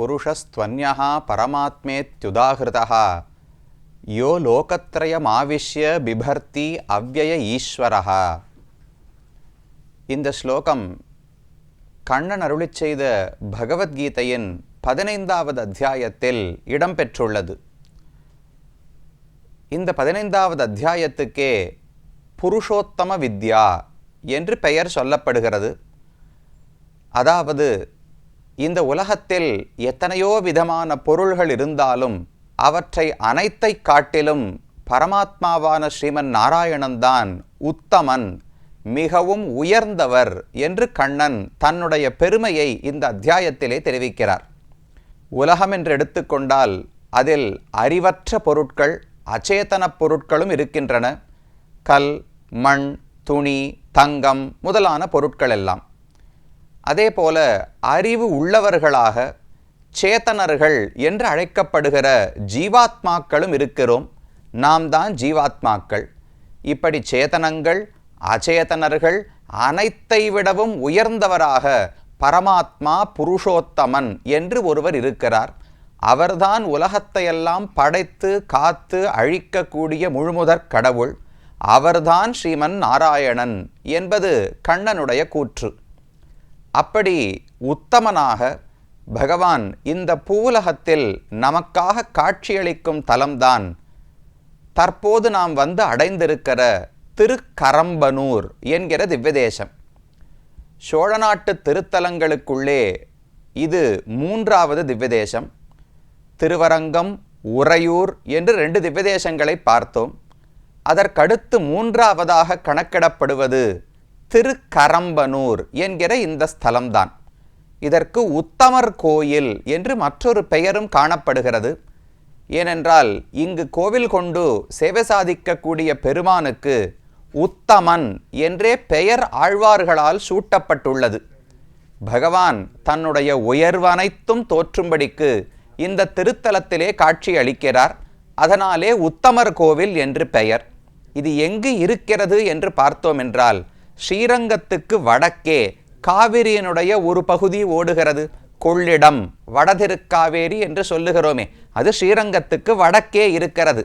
புருஷஸ்துவன்யா பரமாத்மேத்யுதாகிருதா யோ லோகத்ரயமாவிஷ்ய பிபர்த்தி அவ்யய ஈஸ்வரா இந்த ஸ்லோகம் கண்ணன் அருளி செய்த பகவத்கீதையின் பதினைந்தாவது அத்தியாயத்தில் இடம்பெற்றுள்ளது. இந்த பதினைந்தாவது அத்தியாயத்துக்கே புருஷோத்தம வித்யா என்று பெயர் சொல்லப்படுகிறது. அதாவது இந்த உலகத்தில் எத்தனையோ விதமான பொருள்கள் இருந்தாலும் அவற்றை அனைத்தை காட்டிலும் பரமாத்மாவான ஸ்ரீமன் நாராயணன்தான் உத்தமன் மிகவும் உயர்ந்தவர் என்று கண்ணன் தன்னுடைய பெருமையை இந்த அத்தியாயத்திலே தெரிவிக்கிறார். உலகம் என்று எடுத்துக்கொண்டால் அதில் அறிவற்ற பொருட்கள் அச்சேதன பொருட்களும் இருக்கின்றன. கல் மண் துணி தங்கம் முதலான பொருட்கள் எல்லாம். அதே போல அறிவு உள்ளவர்களாக சேத்தனர்கள் என்று அழைக்கப்படுகிற ஜீவாத்மாக்களும் இருக்கிறோம். நாம் தான் ஜீவாத்மாக்கள். இப்படி சேதனங்கள் அச்சேதனர்கள் அனைத்தை விடவும் உயர்ந்தவராக பரமாத்மா புருஷோத்தமன் என்று ஒருவர் இருக்கிறார். அவர்தான் உலகத்தையெல்லாம் படைத்து காத்து அழிக்கக்கூடிய முழுமுதற் கடவுள். அவர்தான் ஸ்ரீமன் நாராயணன் என்பது கண்ணனுடைய கூற்று. அப்படி உத்தமனாக பகவான் இந்த பூவுலகத்தில் நமக்காக காட்சியளிக்கும் தலம்தான். தற்போது நாம் வந்து அடைந்திருக்கிற திருக்கரம்பனூர் என்கிற திவ்யதேசம். சோழ நாட்டு திருத்தலங்களுக்குள்ளே இது மூன்றாவது திவ்யதேசம். திருவரங்கம் உறையூர் என்று ரெண்டு திவ்யதேசங்களை பார்த்தோம். அதற்கடுத்து மூன்றாவதாக கணக்கிடப்படுவது திருக்கரம்பனூர் என்கிற இந்த ஸ்தலம்தான். இதற்கு உத்தமர் கோயில் என்று மற்றொரு பெயரும் காணப்படுகிறது. ஏனென்றால் இங்கு கோவில் கொண்டு சேவை சாதிக்கக்கூடிய பெருமானுக்கு உத்தமன் என்றே பெயர் ஆழ்வார்களால் சூட்டப்பட்டுள்ளது. பகவான் தன்னுடைய உயர்வனைத்தும் தோற்றும்படிக்கு இந்த திருத்தலத்திலே காட்சி அளிக்கிறார். அதனாலே உத்தமர் கோவில் என்று பெயர். இது எங்கு இருக்கிறது என்று பார்த்தோம் என்றால் ஸ்ரீரங்கத்துக்கு வடக்கே காவிரியினுடைய ஒரு பகுதி ஓடுகிறது. கொள்ளிடம் வடதிருக்காவேரி என்று சொல்லுகிறோமே அது ஸ்ரீரங்கத்துக்கு வடக்கே இருக்கிறது.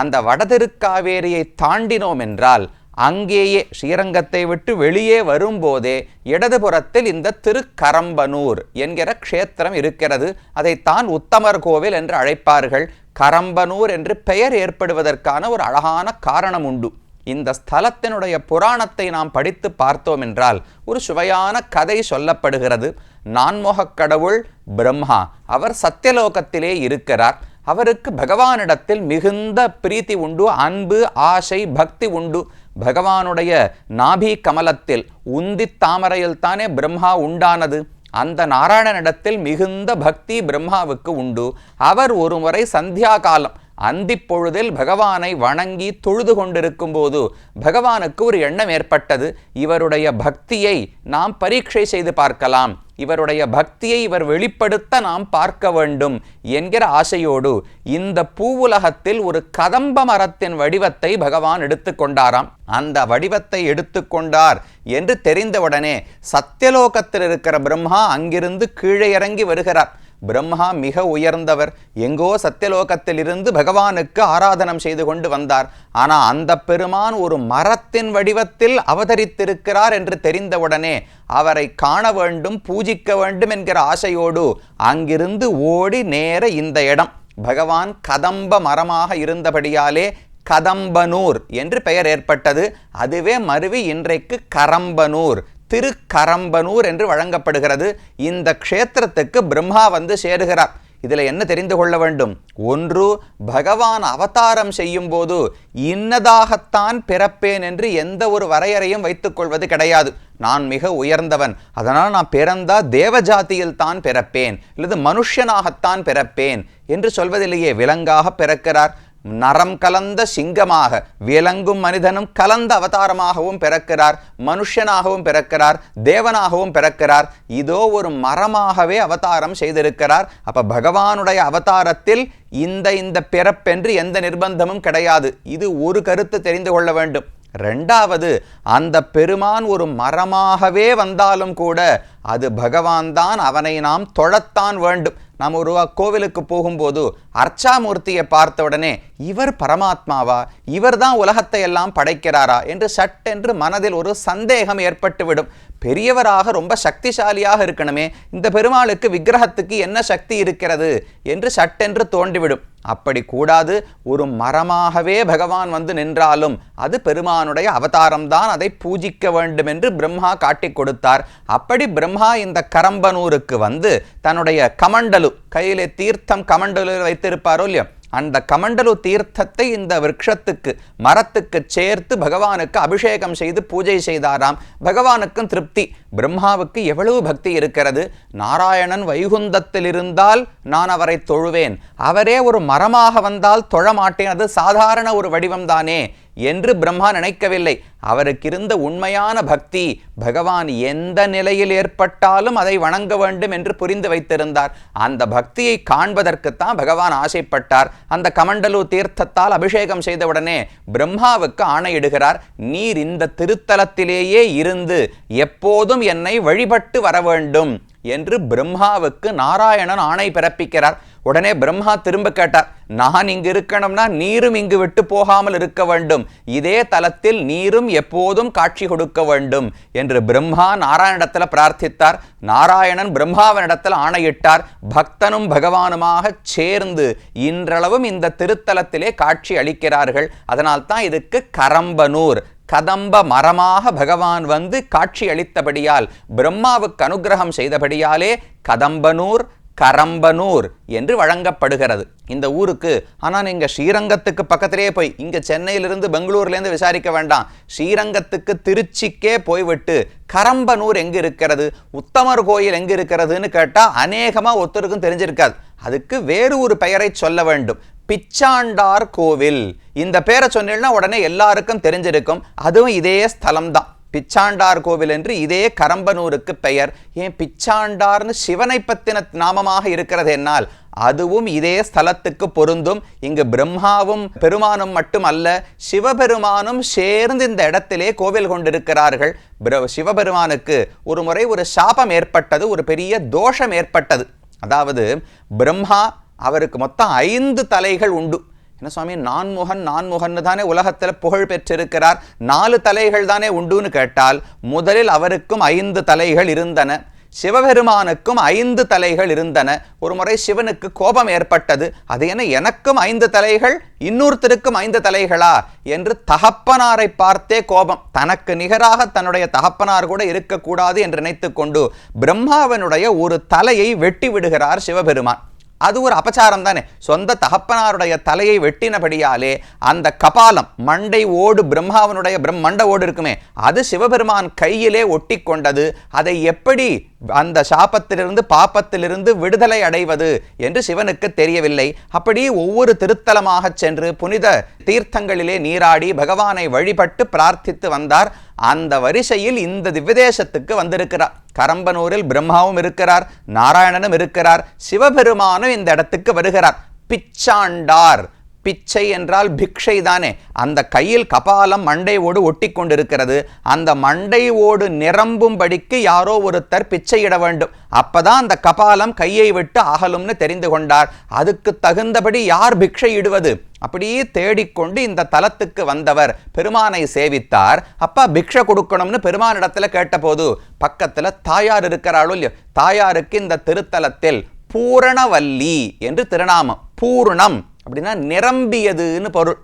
அந்த வடதிருக்காவேரியை தாண்டினோம் என்றால் அங்கேயே ஸ்ரீரங்கத்தை விட்டு வெளியே வரும்போதே இடதுபுறத்தில் இந்த திருக்கரம்பனூர் என்கிற க்ஷேத்திரம் இருக்கிறது. அதைத்தான் உத்தமர் கோவில் என்று அழைப்பார்கள். கரம்பனூர் என்று பெயர் ஏற்படுவதற்கான ஒரு அழகான காரணம் உண்டு. இந்த ஸ்தலத்தினுடைய புராணத்தை நாம் படித்து பார்த்தோம் என்றால் ஒரு சுவையான கதை சொல்லப்படுகிறது. நான்முகக் கடவுள் பிரம்மா அவர் சத்தியலோகத்திலே இருக்கிறார். அவருக்கு பகவானிடத்தில் மிகுந்த பிரீத்தி உண்டு அன்பு ஆசை பக்தி உண்டு. பகவானுடைய நாபி கமலத்தில் உந்தி தாமரையில் தானே பிரம்மா உண்டானது. அந்த நாராயணனிடத்தில் மிகுந்த பக்தி பிரம்மாவுக்கு உண்டு. அவர் ஒருமுறை சந்தியா காலம் அந்திப்பொழுதில் பகவானை வணங்கி தொழுது கொண்டிருக்கும் போது பகவானுக்கு ஒரு எண்ணம் ஏற்பட்டது. இவருடைய பக்தியை நாம் பரீட்சை செய்து பார்க்கலாம். இவருடைய பக்தியை இவர் வெளிப்படுத்த நாம் பார்க்க வேண்டும் என்கிற ஆசையோடு இந்த பூவுலகத்தில் ஒரு கதம்ப மரத்தின் வடிவத்தை பகவான் எடுத்துக்கொண்டாராம் அந்த வடிவத்தை எடுத்துக்கொண்டார் என்று தெரிந்தவுடனே சத்தியலோகத்தில் இருக்கிற பிரம்மா அங்கிருந்து கீழே இறங்கி வருகிறார். பிரம்மா மிக உயர்ந்தவர். எங்கோ சத்தியலோகத்தில் இருந்து பகவானுக்கு ஆராதனம் செய்து கொண்டு வந்தார். ஆனால் அந்த பெருமான் ஒரு மரத்தின் வடிவத்தில் அவதரித்திருக்கிறார் என்று தெரிந்தவுடனே அவரை காண வேண்டும் பூஜிக்க வேண்டும் என்கிற ஆசையோடு அங்கிருந்து ஓடி நேர இந்த இடம். பகவான் கதம்ப மரமாக இருந்தபடியாலே கதம்பனூர் என்று பெயர் ஏற்பட்டது. அதுவே மருவி இன்றைக்கு கரம்பனூர். திருக்கரம்பனூர் என்று வழங்கப்படுகிறது. இந்த க்ஷேத்திரத்துக்கு பிரம்மா வந்து சேருகிறார். இதில் என்ன தெரிந்து கொள்ள வேண்டும்? ஒன்று பகவான் அவதாரம் செய்யும் போது இன்னதாகத்தான் பிறப்பேன் என்று எந்த ஒரு வரையறையும் வைத்துக்கொள்வது கிடையாது. நான் மிக உயர்ந்தவன். அதனால் நான் பிறந்தா தேவஜாத்தியில் தான் பிறப்பேன். அல்லது மனுஷனாகத்தான் பிறப்பேன் என்று சொல்வதிலேயே விலங்காக பிறக்கிறார். நரம் கலந்த சிங்கமாக விலங்கும் மனிதனும் கலந்த அவதாரமாகவும் பிறக்கிறார் மனுஷனாகவும் பிறக்கிறார் தேவனாகவும் பிறக்கிறார். இதோ ஒரு மரமாகவே அவதாரம் செய்திருக்கிறார். அப்ப பகவானுடைய அவதாரத்தில் இந்த இந்த பிறப்பென்று எந்த நிர்பந்தமும் கிடையாது. இது ஒரு கருத்து தெரிந்து கொள்ள வேண்டும். ரெண்டாவது அந்த பெருமான் ஒரு மரமாகவே வந்தாலும் கூட அது பகவான் தான் அவனை நாம் தொழத்தான் வேண்டும். நாம் ஒரு கோவிலுக்கு போகும்போது அர்ச்சாமூர்த்தியை பார்த்த உடனே இவர் பரமாத்மாவா? இவர் தான் உலகத்தை எல்லாம் படைக்கிறாரா? என்று சட்டென்று மனதில் ஒரு சந்தேகம் ஏற்பட்டுவிடும். பெரியவராக ரொம்ப சக்திசாலியாக இருக்கணுமே இந்த பெருமாளுக்கு விக்கிரகத்துக்கு என்ன சக்தி இருக்கிறது என்று சட்டென்று தோண்டிவிடும் அப்படி கூடாது ஒரு மரமாகவே பகவான் வந்து நின்றாலும் அது பெருமானுடைய அவதாரம்தான் அதை பூஜிக்க வேண்டும் என்று பிரம்மா காட்டிக் கொடுத்தார். அப்படி பிரம்மா இந்த கரம்பனூருக்கு வந்து தன்னுடைய கமண்டலு கையிலே தீர்த்தம் கமண்டலு வைத்திருப்பாரோ இல்லையோ அந்த கமண்டலு தீர்த்தத்தை இந்த விரக்ஷத்துக்கு மரத்துக்கு சேர்த்து பகவானுக்கு அபிஷேகம் செய்து பூஜை செய்தாராம். பகவானுக்கும் திருப்தி. பிரம்மாவுக்கு எவ்வளவு பக்தி இருக்கிறது? நாராயணன் வைகுந்தத்தில் இருந்தால் நான் அவரை தொழுவேன். அவரே ஒரு மரமாக வந்தால் தொழ மாட்டேன். அது சாதாரண ஒரு வடிவம்தானே. என்று பிரம்மா நினைக்கவில்லை. அவருக்கு இருந்த உண்மையான பக்தி பகவான் எந்த நிலையில் ஏற்பட்டாலும் அதை வணங்க வேண்டும் என்று புரிந்து வைத்திருந்தார். அந்த பக்தியை காண்பதற்குத்தான் பகவான் ஆசைப்பட்டார். அந்த கமண்டலு தீர்த்தத்தால் அபிஷேகம் செய்தவுடனே பிரம்மாவுக்கு ஆணையிடுகிறார் நீர் இந்த திருத்தலத்திலேயே இருந்து எப்போதும் என்னை வழிபட்டு வர வேண்டும் என்று பிரம்மாவுக்கு நாராயணன் ஆணை பிறப்பிக்கிறார். உடனே பிரம்மா திரும்ப கேட்டார் நான் இங்கு இருக்கணும்னா நீரும் இங்கு விட்டு போகாமல் இருக்க வேண்டும். இதே தலத்தில் நீரும் எப்போதும் காட்சி கொடுக்க வேண்டும். என்று பிரம்மா நாராயணத்தில் பிரார்த்தித்தார். நாராயணன் பிரம்மாவனிடத்தில் ஆணையிட்டார். பக்தனும் பகவானுமாக சேர்ந்து இன்றளவும் இந்த திருத்தலத்திலே காட்சி அளிக்கிறார்கள். அதனால் தான் இதுக்கு கரம்பனூர் கதம்ப மரமாக பகவான் வந்து காட்சி அளித்தபடியால் பிரம்மாவுக்கு அனுகிரகம் செய்தபடியாலே கதம்பனூர் கரம்பனூர் என்று வழங்கப்படுகிறது. இந்த ஊருக்கு ஆனால் நீங்கள் ஸ்ரீரங்கத்துக்கு பக்கத்திலேயே போய் இங்கே சென்னையிலிருந்து பெங்களூர்லேருந்து விசாரிக்க வேண்டாம். ஸ்ரீரங்கத்துக்கு திருச்சிக்கே போய்விட்டு கரம்பனூர் எங்கே இருக்கிறது? உத்தமர் கோயில் எங்கே இருக்கிறதுன்னு கேட்டால் அநேகமாக ஒருத்தருக்கும் தெரிஞ்சிருக்காது. அதுக்கு வேறு ஒரு பெயரை சொல்ல வேண்டும். பிச்சாண்டார் கோவில். இந்த பேரை சொன்னீங்கன்னா உடனே எல்லாருக்கும் தெரிஞ்சிருக்கும். அதுவும் இதே ஸ்தலம்தான். பிச்சாண்டார் கோவில் என்று இதே கரம்பனூருக்கு பெயர். ஏன் பிச்சாண்டார்னு சிவனை பத்தின நாமமாக இருக்கிறது என்னால். அதுவும் இதே ஸ்தலத்துக்கு பொருந்தும். இங்கு பிரம்மாவும் பெருமானும் மட்டுமல்ல சிவபெருமானும் சேர்ந்து இந்த இடத்திலே கோவில் கொண்டிருக்கிறார்கள். பிர- சிவபெருமானுக்கு ஒரு முறை ஒரு சாபம் ஏற்பட்டது ஒரு பெரிய தோஷம் ஏற்பட்டது. அதாவது பிரம்மா அவருக்கு மொத்தம் ஐந்து தலைகள் உண்டு. என்ன சுவாமி? நான்முகன் நான்முகன்னு தானே உலகத்தில் புகழ் பெற்றிருக்கிறார். நாலு தலைகள் தானே உண்டுன்னு கேட்டால் முதலில் அவருக்கும் ஐந்து தலைகள் இருந்தன. சிவபெருமானுக்கும் ஐந்து தலைகள் இருந்தன. ஒரு முறை சிவனுக்கு கோபம் ஏற்பட்டது. அது என்ன எனக்கும் ஐந்து தலைகள் இன்னொருத்தருக்கும் ஐந்து தலைகளா? என்று தகப்பனாரை பார்த்தே கோபம். தனக்கு நிகராக தன்னுடைய தகப்பனார் கூட இருக்கக்கூடாது என்று நினைத்துக்கொண்டு பிரம்மாவனுடைய ஒரு தலையை வெட்டி விடுகிறார் சிவபெருமான். அது ஒரு அபச்சாரம் தானே. சொந்த தகப்பனாருடைய தலையை வெட்டினபடியாலே அந்த கபாலம் மண்டை ஓடு பிரம்மாவனுடைய பிரம் மண்ட ஓடு இருக்குமே அது சிவபெருமான் கையிலே ஒட்டி கொண்டது அதை எப்படி அந்த சாபத்திலிருந்து பாப்பத்திலிருந்து விடுதலை அடைவது என்று சிவனுக்கு தெரியவில்லை. அப்படி ஒவ்வொரு திருத்தலமாக சென்று புனித தீர்த்தங்களிலே நீராடி பகவானை வழிபட்டு பிரார்த்தித்து வந்தார். அந்த வரிசையில் இந்த திவ்யதேசத்துக்கு வந்திருக்கிறார். கரம்பனூரில் பிரம்மாவும் இருக்கிறார் நாராயணனும் இருக்கிறார் சிவபெருமானும் இந்த இடத்துக்கு வருகிறார். பிச்சாண்டார் பிச்சை என்றால் பிக்ஷை தானே. அந்த கையில் கபாலம் மண்டை ஓடு ஒட்டி கொண்டிருக்கிறது. அந்த மண்டை ஓடு நிரம்பும்படிக்கு யாரோ ஒருத்தர் பிச்சையிட வேண்டும். அப்பதான் அந்த கபாலம் கையை விட்டு அகலும்னு தெரிந்து கொண்டார். அதுக்கு தகுந்தபடி யார் பிக்ஷை இடுவது? அப்படியே தேடிக்கொண்டு இந்த தலத்துக்கு வந்தவர் பெருமானை சேவித்தார். அப்பா பிக்ஷை கொடுக்கணும்னு பெருமானிடத்தில் கேட்டபோது பக்கத்தில் தாயார் இருக்கிறாளோ இல்லையோ? தாயாருக்கு இந்த திருத்தலத்தில் பூரணவல்லி என்று திருநாமம். பூர்ணம். அப்படின்னா நிரம்பியதுன்னு பொருள்.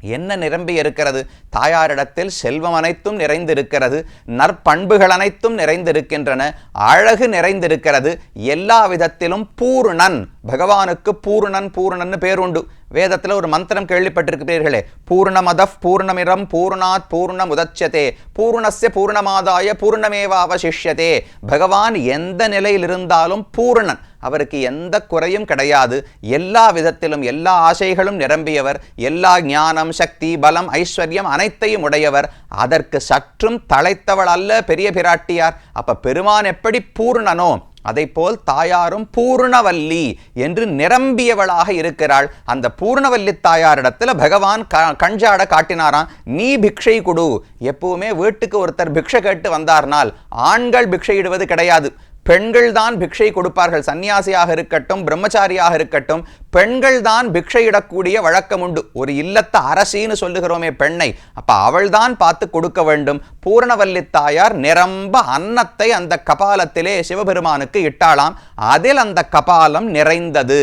என்ன நிரம்பி இருக்கிறது? தாயாரிடத்தில் செல்வம் அனைத்தும் நிறைந்திருக்கிறது நற்பண்புகள் அனைத்தும் நிறைந்திருக்கின்றன அழகு நிறைந்திருக்கிறது எல்லா விதத்திலும் பூர்ணன். பகவானுக்கு பூர்ணன் பூர்ணன்னு பேருண்டு. வேதத்தில் ஒரு மந்திரம் கேள்விப்பட்டிருக்கிறீர்களே. பூர்ணமத பூர்ணமிரம் பூர்ணாத் பூர்ணம் உதச்சதே. பூர்ணஸ்ய பூர்ணமாதாய பூர்ணமேவ அவசிஷ்யதே பகவான் எந்த நிலையில் இருந்தாலும் பூர்ணன். அவருக்கு எந்த குறையும் கிடையாது. எல்லா விதத்திலும் எல்லா ஆசைகளும் நிரம்பியவர். எல்லா ஞானம் சக்தி பலம் ஐஸ்வர்யம் அனைத்தையும் உடையவர். அதற்கு சற்றும் தழைத்தவள் அல்ல பெரிய பிராட்டியார். அப்ப பெருமான் எப்படி பூர்ணனோ? அதைப்போல் போல் தாயாரும் பூர்ணவல்லி என்று நிரம்பியவளாக இருக்கிறாள். அந்த பூர்ணவல்லி தாயாரிடத்தில் பகவான் க- கஞ்சாட காட்டினாராம் நீ பிக்ஷை கொடு. எப்பவுமே வீட்டுக்கு ஒருத்தர் பிக்ஷை கேட்டு வந்தார்னால் ஆண்கள் பிக்ஷையிடுவது கிடையாது. பெண்கள் தான் பிக்ஷை கொடுப்பார்கள். சன்னியாசியாக இருக்கட்டும் பிரம்மச்சாரியாக இருக்கட்டும் பெண்கள் தான் பிக்ஷையிடக்கூடிய வழக்கம் உண்டு. ஒரு இல்லத்த அரசின்னு சொல்லுகிறோமே பெண்ணை. அப்ப அவள்தான் பார்த்து கொடுக்க வேண்டும். பூரணவல்லி தாயார் நிரம்ப அன்னத்தை அந்த கபாலத்திலே சிவபெருமானுக்கு இட்டாளாம். அதில் அந்த கபாலம் நிறைந்தது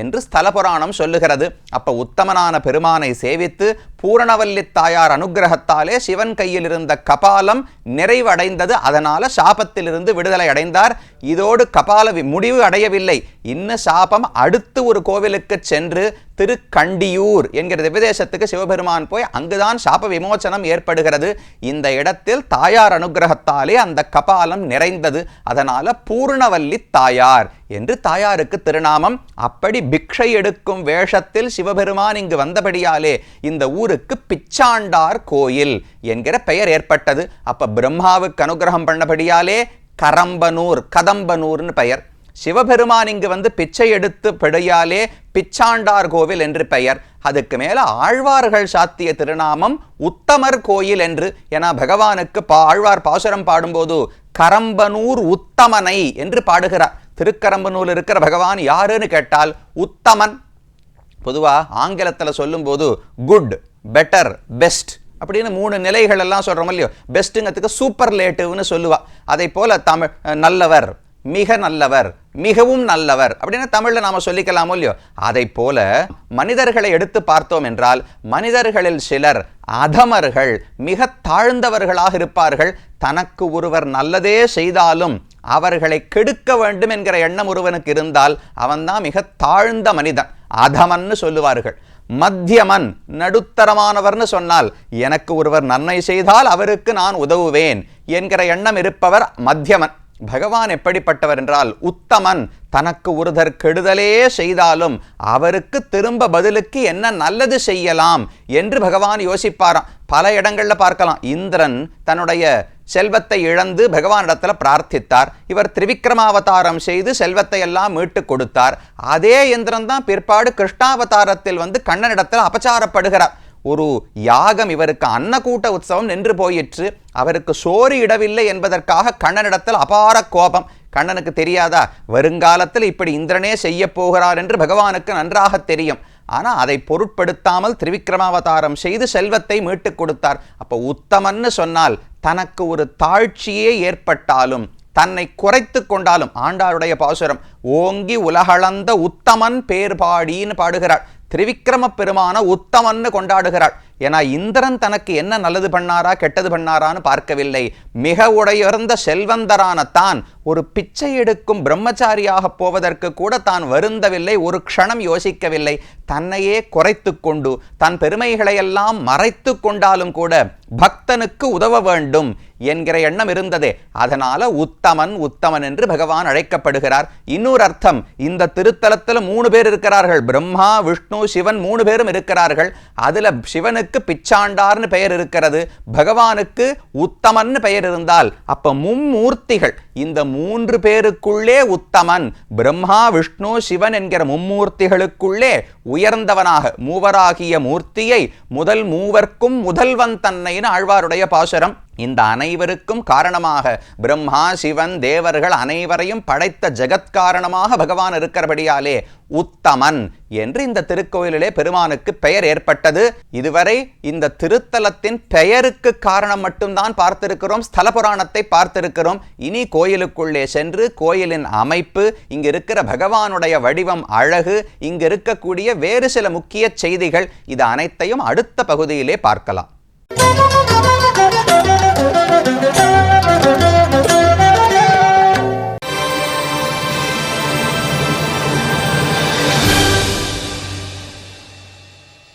என்று ஸ்தல புராணம் சொல்லுகிறது. அப்ப உத்தமனான பெருமானை சேவித்து பூரணவல்லி தாயார் அனுக்கிரகத்தாலே சிவன் கையில் இருந்த கபாலம் நிறைவடைந்தது. அதனால சாபத்திலிருந்து விடுதலை அடைந்தார். இதோடு கபால முடிவு அடையவில்லை. இன்னும் சாபம் அடுத்து ஒரு கோவில் கோயிலுக்கு சென்று திருக்கண்டியூர் என்கிற திவ்யதேசத்துக்கு சிவபெருமான் போய் அங்குதான் சாப விமோச்சனம் ஏற்படுகிறது. இந்த இடத்தில் தாயார் அனுகிரகத்தாலே அந்த கபாலம் நிறைந்தது. அதனால பூர்ணவல்லி தாயார் என்று தாயாருக்கு திருநாமம். அப்படி பிக்ஷை எடுக்கும் வேஷத்தில் சிவபெருமான் இங்கு வந்தபடியாலே இந்த ஊருக்கு பிச்சாண்டார் கோயில் என்கிற பெயர் ஏற்பட்டது. அப்ப பிரம்மாவுக்கு அனுகிரகம் பண்ணபடியாலே கரம்பனூர் கதம்பனூர்னு பெயர். சிவபெருமான் இங்கு வந்து பிச்சை எடுத்து பிழையாலே பிச்சாண்டார் கோவில் என்று பெயர். அதுக்கு மேல ஆழ்வார்கள் சாத்திய திருநாமம் உத்தமர் கோயில் என்று. ஏன்னா பகவானுக்கு பா ஆழ்வார் பாசுரம் பாடும்போது கரம்பனூர் உத்தமனை என்று பாடுகிறார். திருக்கரம்பனூர் இருக்கிற பகவான் யாருன்னு கேட்டால் உத்தமன். பொதுவா ஆங்கிலத்தில் சொல்லும்போது குட் பெட்டர் பெஸ்ட் அப்படின்னு மூணு நிலைகள் எல்லாம் சொல்கிறோம் இல்லையோ? பெஸ்ட்டுங்கிறதுக்கு சூப்பர் லேட்டிவ்னு சொல்லுவாள் அதை போல் தமிழ் நல்லவர் மிக நல்லவர் மிகவும் நல்லவர் அப்படின்னு தமிழ்ல நாம சொல்லிக்கலாமோ இல்லையோ? அதை போல மனிதர்களை எடுத்து பார்த்தோம் என்றால் மனிதர்களில் சிலர் அதமர்கள் மிக தாழ்ந்தவர்களாக இருப்பார்கள். தனக்கு ஒருவர் நல்லதே செய்தாலும் அவர்களை கெடுக்க வேண்டும் என்கிற எண்ணம் ஒருவனுக்கு இருந்தால் அவன்தான் மிக தாழ்ந்த மனிதன். அதமன்னு சொல்லுவார்கள். மத்தியமன் நடுத்தரமானவர்னு சொன்னால் எனக்கு ஒருவர் நன்மை செய்தால் அவருக்கு நான் உதவுவேன் என்கிற எண்ணம் இருப்பவர் மத்தியமன். பகவான் எப்படிப்பட்டவர் என்றால் உத்தமன். தனக்கு ஒருதர் கெடுதலே செய்தாலும் அவருக்கு திரும்ப பதிலுக்கு என்ன நல்லது செய்யலாம் என்று பகவான் யோசிப்பாராம். பல இடங்களில் பார்க்கலாம். இந்திரன் தன்னுடைய செல்வத்தை இழந்து பகவானிடத்தில் பிரார்த்தித்தார். இவர் திரிவிக்ரமாவதாரம் செய்து செல்வத்தை எல்லாம் மீட்டு கொடுத்தார். அதே இந்திரன் தான் பிற்பாடு கிருஷ்ணாவதாரத்தில் வந்து கண்ணனிடத்தில் அபச்சாரப்படுகிறார். ஒரு யாகம் இவருக்கு அன்னக்கூட்ட உற்சவம் நின்று போயிற்று. அவருக்கு சோறு இடவில்லை என்பதற்காக கண்ணனிடத்தில் அபார கோபம். கண்ணனுக்கு தெரியாதா? வருங்காலத்தில் இப்படி இந்திரனே செய்ய போகிறார் என்று பகவானுக்கு நன்றாக தெரியும். ஆனால் அதை பொருட்படுத்தாமல் திரிவிக்ரமாவதாரம் செய்து செல்வத்தை மீட்டுக் கொடுத்தார். அப்போ உத்தமன்னு சொன்னால் தனக்கு ஒரு தாழ்ச்சியே ஏற்பட்டாலும் தன்னை குறைத்து கொண்டாலும் ஆண்டாளுடைய பாசுரம் ஓங்கி உலகளந்த உத்தமன் பேர் பாடின்னு பாடுகிறார் திரிவிக்ரம பெருமான உத்தமன்னு கொண்டாடுகிறாள். ஏன்னா இந்திரன் தனக்கு என்ன நல்லது பண்ணாரா கெட்டது பண்ணாரான்னு பார்க்கவில்லை. மிக உடையர்ந்த செல்வந்தரான தான் ஒரு பிச்சை எடுக்கும் பிரம்மச்சாரியாக போவதற்கு கூட தான் வருந்தவில்லை ஒரு க்ஷணம் யோசிக்கவில்லை. தன்னையே குறைத்து கொண்டு தன் பெருமைகளையெல்லாம் மறைத்து கொண்டாலும் கூட பக்தனுக்கு உதவ வேண்டும் என்கிற எண்ணம் இருந்ததே. அதனால உத்தமன் உத்தமன் என்று பகவான் அழைக்கப்படுகிறார். இன்னொரு அர்த்தம் இந்த திருத்தலத்துல மூணு பேர் இருக்கிறார்கள். பிரம்மா விஷ்ணு சிவன் மூணு பேரும் இருக்கிறார்கள். அதுல சிவனுக்கு பிச்சாண்டார்னு பெயர் இருக்கிறது. பகவானுக்கு உத்தமன் பெயர் இருந்தால் அப்ப மும்மூர்த்திகள் இந்த மூன்று பேருக்குள்ளே உத்தமன் பிரம்மா விஷ்ணு சிவன் என்கிற மும்மூர்த்திகளுக்குள்ளே உயர்ந்தவனாக மூவராகிய மூர்த்தியை முதல் மூவர்க்கும் முதல்வன் தன்னைன்னு ஆழ்வாருடைய பாசுரம். இந்த அனைவருக்கும் காரணமாக பிரம்மா சிவன் தேவர்கள் அனைவரையும் படைத்த ஜெகத்காரணமாக பகவான் இருக்கிறபடியாலே உத்தமன் என்று இந்த திருக்கோயிலிலே பெருமானுக்கு பெயர் ஏற்பட்டது. இதுவரை இந்த திருத்தலத்தின் பெயருக்கு காரணம் மட்டும்தான் பார்த்திருக்கிறோம். ஸ்தல புராணத்தை பார்த்திருக்கிறோம். இனி கோயிலுக்குள்ளே சென்று கோயிலின் அமைப்பு இங்கு இருக்கிற பகவானுடைய வடிவம் அழகு இங்கு இருக்கக்கூடிய வேறு சில முக்கிய செய்திகள் இது அனைத்தையும் அடுத்த பகுதியிலே பார்க்கலாம். Thank you.